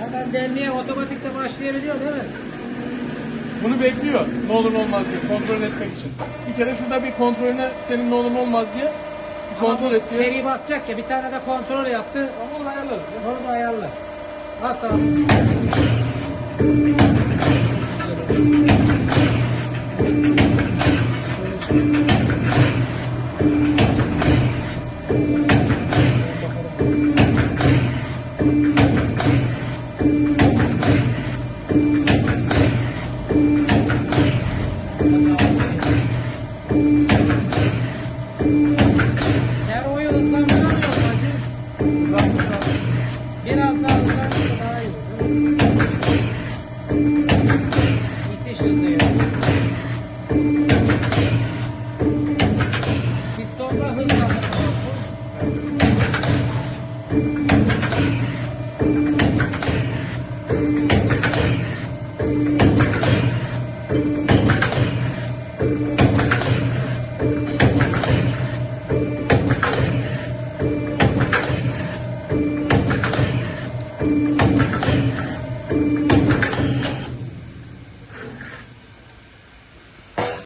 Hemen demliğe otomatikte başlayabiliyor değil mi? Bunu bekliyor. Ne olur ne olmaz diye kontrol etmek için. Bir kere şurada bir kontrolüne senin ne olur ne olmaz diye bir kontrol et diye. Seri basacak ya bir tane de kontrol yaptı. Ama onu ayarlarız. ya. Onu da ayarlar. Bas abi. Pistonla hızlandırma.